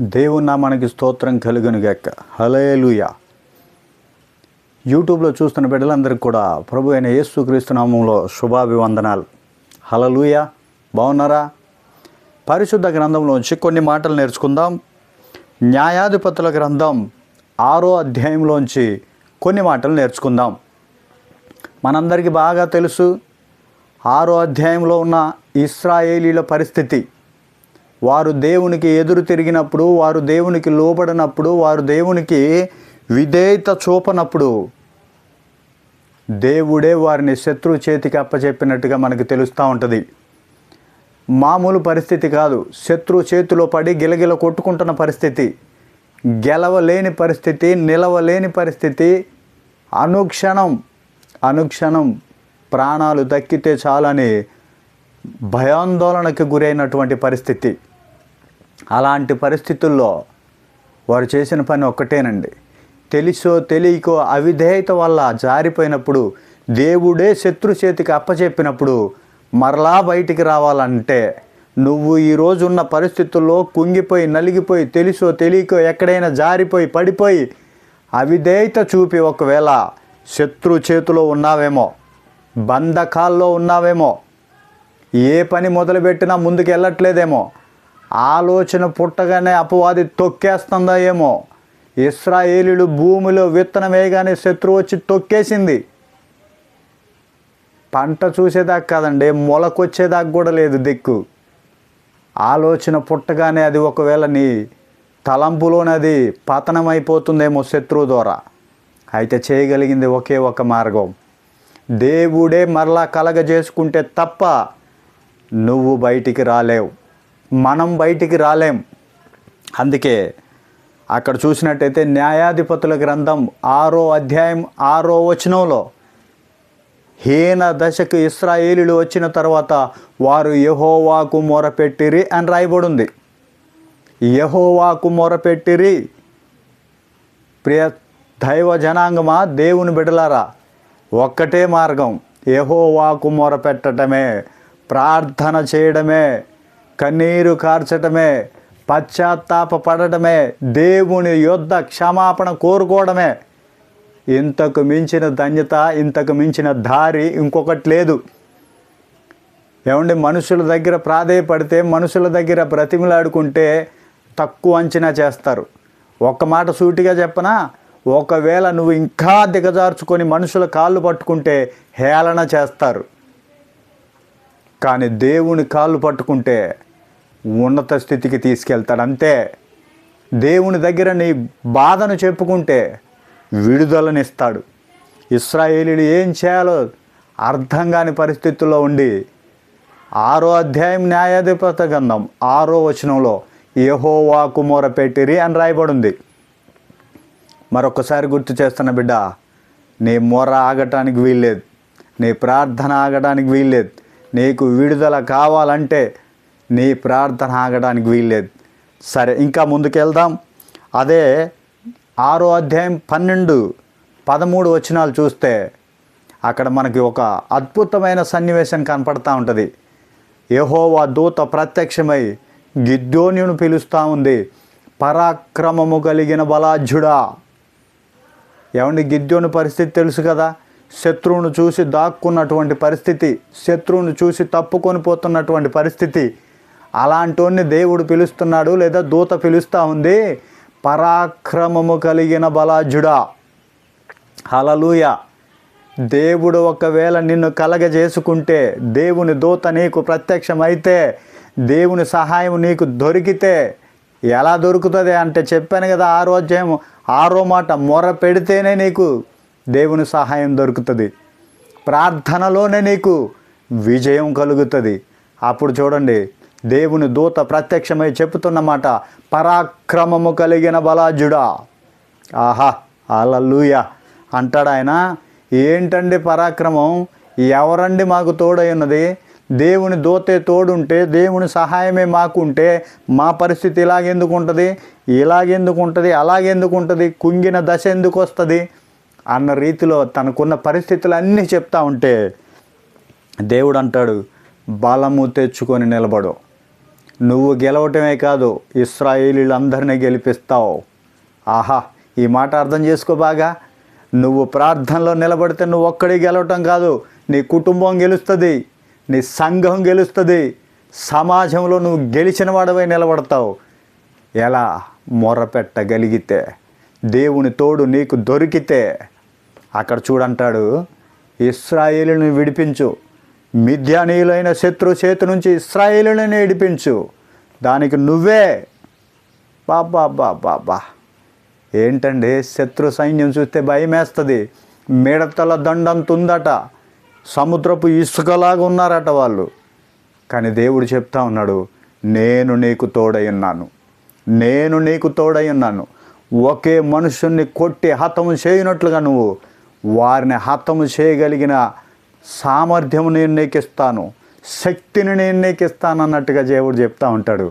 దేవున్న మనకి స్తోత్రం కలుగును గెక్క హలేలుయ యూట్యూబ్లో చూస్తున్న బిడ్డలందరికీ కూడా ప్రభు అయిన యేసుక్రీస్తు నామంలో శుభాభివందనాలు. హలలుయ బాగున్నారా? పరిశుద్ధ గ్రంథంలోంచి కొన్ని మాటలు నేర్చుకుందాం. న్యాయాధిపతుల గ్రంథం ఆరో అధ్యాయంలోంచి కొన్ని మాటలు నేర్చుకుందాం. మనందరికీ బాగా తెలుసు ఆరో అధ్యాయంలో ఉన్న ఇస్రాయేలీల పరిస్థితి. వారు దేవునికి ఎదురు తిరిగినప్పుడు వారు దేవునికి లోబడినప్పుడు వారు దేవునికి విధేయత చూపనప్పుడు దేవుడే వారిని శత్రువు చేతికి అప్పచెప్పినట్టుగా మనకు తెలుస్తూ ఉంటుంది. మామూలు పరిస్థితి కాదు. శత్రువు చేతిలో పడి గిలగిల కొట్టుకుంటున్న పరిస్థితి గెలవలేని పరిస్థితి నిలవలేని పరిస్థితి అనుక్షణం అనుక్షణం ప్రాణాలు దక్కితే చాలని భయాందోళనకు గురైనటువంటి పరిస్థితి. అలాంటి పరిస్థితుల్లో వారు చేసిన పని ఒక్కటేనండి. తెలుసో తెలియకో అవిధేయత వల్ల జారిపోయినప్పుడు దేవుడే శత్రు చేతికి అప్పచెప్పినప్పుడు మరలా బయటికి రావాలంటే నువ్వు ఈరోజు ఉన్న పరిస్థితుల్లో కుంగిపోయి నలిగిపోయి తెలుసో తెలియకో ఎక్కడైనా జారిపోయి పడిపోయి అవిధేయత చూపి ఒకవేళ శత్రు చేతిలో ఉన్నావేమో బంధకాల్లో ఉన్నావేమో ఏ పని మొదలుపెట్టినా ముందుకు వెళ్ళట్లేదేమో ఆలోచన పుట్టగానే అపవాది తొక్కేస్తుందా ఏమో. ఇస్రాయేలీలు భూమిలో విత్తనం వేయగానే శత్రువు వచ్చి తొక్కేసింది. పంట చూసేదాకా కాదండి మొలకొచ్చేదాకా కూడా లేదు దిక్కు. ఆలోచన పుట్టగానే అది ఒకవేళ నీ తలంపులోనది పతనమైపోతుందేమో శత్రువు ద్వారా. అయితే చేయగలిగింది ఒకే ఒక మార్గం. దేవుడే మరలా కలగజేసుకుంటే తప్ప నువ్వు బయటికి రాలేవు. మనం బయటికి రాలేం. అందుకే అక్కడ చూసినట్టయితే న్యాయాధిపతుల గ్రంథం ఆరో అధ్యాయం ఆరో వచనంలో హీన దశకు ఇస్రాయేలీలు వచ్చిన తర్వాత వారు యహోవాకు మొరపెట్టిరి అని రాయబడింది. యహోవాకు మొరపెట్టిరి. ప్రియ దైవ జనాంగమా దేవుని బిడలారా ఒక్కటే మార్గం యహోవాకు మొరపెట్టడమే ప్రార్థన చేయడమే. కన్నీరు కార్చటమే పశ్చాత్తాప పడటమే దేవుని యొద్ద క్షమాపణ కోరుకోవడమే. ఇంతకు మించిన ధన్యత ఇంతకు మించిన దారి ఇంకొకటి లేదు. ఏమండి మనుషుల దగ్గర ప్రాధేయపడితే మనుషుల దగ్గర బ్రతిమలాడుకుంటే తక్కువ అంచనా చేస్తారు. ఒక్క మాట సూటిగా చెప్పనా? ఒకవేళ నువ్వు ఇంకా దిగజార్చుకొని మనుషుల కాళ్ళు పట్టుకుంటే హేళన చేస్తారు. కానీ దేవుని కాళ్ళు పట్టుకుంటే ఉన్నత స్థితికి తీసుకెళ్తాడు అంతే దేవుని దగ్గర నీ బాధను చెప్పుకుంటే విడుదలనిస్తాడు. ఇస్రాయేలీలు ఏం చేయాలో అర్థం కాని పరిస్థితుల్లో ఉండి ఆరో అధ్యాయం న్యాయాధిపత గంధం ఆరో వచనంలో యహోవాకు మొరపెట్టిరి అని రాయబడింది. మరొకసారి గుర్తు చేస్తున్న బిడ్డ నీ మొర ఆగటానికి వీల్లేదు. నీ ప్రార్థన ఆగటానికి వీల్లేదు. నీకు విడుదల కావాలంటే నీ ప్రార్థన ఆగడానికి వీల్లేదు. సరే ఇంకా ముందుకెళ్దాం. అదే ఆరో అధ్యాయం పన్నెండు పదమూడు వచనాలు చూస్తే అక్కడ మనకి ఒక అద్భుతమైన సన్నివేశం కనపడతా ఉంటుంది. యహోవా దూత ప్రత్యక్షమై గిద్దోనియును పిలుస్తూ ఉంది. పరాక్రమము కలిగిన బలాఢ్యుడా. ఏమండి గిద్యోని పరిస్థితి తెలుసు కదా? శత్రువును చూసి దాక్కున్నటువంటి పరిస్థితి శత్రువును చూసి తప్పుకొని పోతున్నటువంటి పరిస్థితి. అలాంటోన్ని దేవుడు పిలుస్తున్నాడు లేదా దూత పిలుస్తూ ఉంది? పరాక్రమము కలిగిన బలాజుడా. హలలుయ దేవుడు ఒకవేళ నిన్ను కలగజేసుకుంటే దేవుని దూత నీకు ప్రత్యక్షమైతే దేవుని సహాయం నీకు దొరికితే ఎలా దొరుకుతుంది అంటే చెప్పాను కదా ఆరో ఆరో మాట మొర పెడితేనే నీకు దేవుని సహాయం దొరుకుతుంది. ప్రార్థనలోనే నీకు విజయం కలుగుతుంది. అప్పుడు చూడండి దేవుని దూత ప్రత్యక్షమై చెప్తున్నమాట పరాక్రమము కలిగిన బలాజుడా. ఆహా అలలుయ అంటాడు ఆయన ఏంటండి పరాక్రమం? ఎవరండి మాకు తోడైనది దేవుని దోతే తోడుంటే దేవుని సహాయమే మాకు ఉంటే మా పరిస్థితి ఇలాగెందుకు ఉంటుంది? ఇలాగెందుకు ఉంటుంది? అలాగెందుకు ఉంటుంది? కుంగిన దశ ఎందుకు వస్తుంది? అన్న రీతిలో తనకున్న పరిస్థితులు అన్నీ చెప్తా ఉంటే దేవుడు అంటాడు బలము తెచ్చుకొని నిలబడు. నువ్వు గెలవటమే కాదు ఇస్రాయేలీలందరినీ గెలిపిస్తావు. ఆహా ఈ మాట అర్థం చేసుకో బాగా. నువ్వు ప్రార్థనలో నిలబడితే నువ్వు ఒక్కడే గెలవటం కాదు నీ కుటుంబం గెలుస్తుంది నీ సంఘం గెలుస్తుంది సమాజంలో నువ్వు గెలిచిన వాడవై నిలబడతావు. ఎలా? మొరపెట్టగలిగితే దేవుని తోడు నీకు దొరికితే అక్కడ చూడంటాడు ఇస్రాయేలును విడిపించు. మిథ్యానీయులైన శత్రు చేతి నుంచి ఇస్రాయేలుని విడిపించు దానికి నువ్వే. బాబా బాబా బా. ఏంటండి? శత్రు సైన్యం చూస్తే భయమేస్తుంది. మిడతల దండంతుందట. సముద్రపు ఇసుకలాగా ఉన్నారట వాళ్ళు. కానీ దేవుడు చెప్తా ఉన్నాడు నేను నీకు తోడై ఉన్నాను. నేను నీకు తోడై ఉన్నాను. ఒకే మనుషుణ్ణి కొట్టి హతము చేయనట్లుగా నువ్వు వారిని హతము చేయగలిగిన సామర్థ్యం నేను నీకు ఇస్తాను శక్తిని నేను నీకు ఇస్తాను అన్నట్టుగా దేవుడు చెప్తా ఉంటాడు.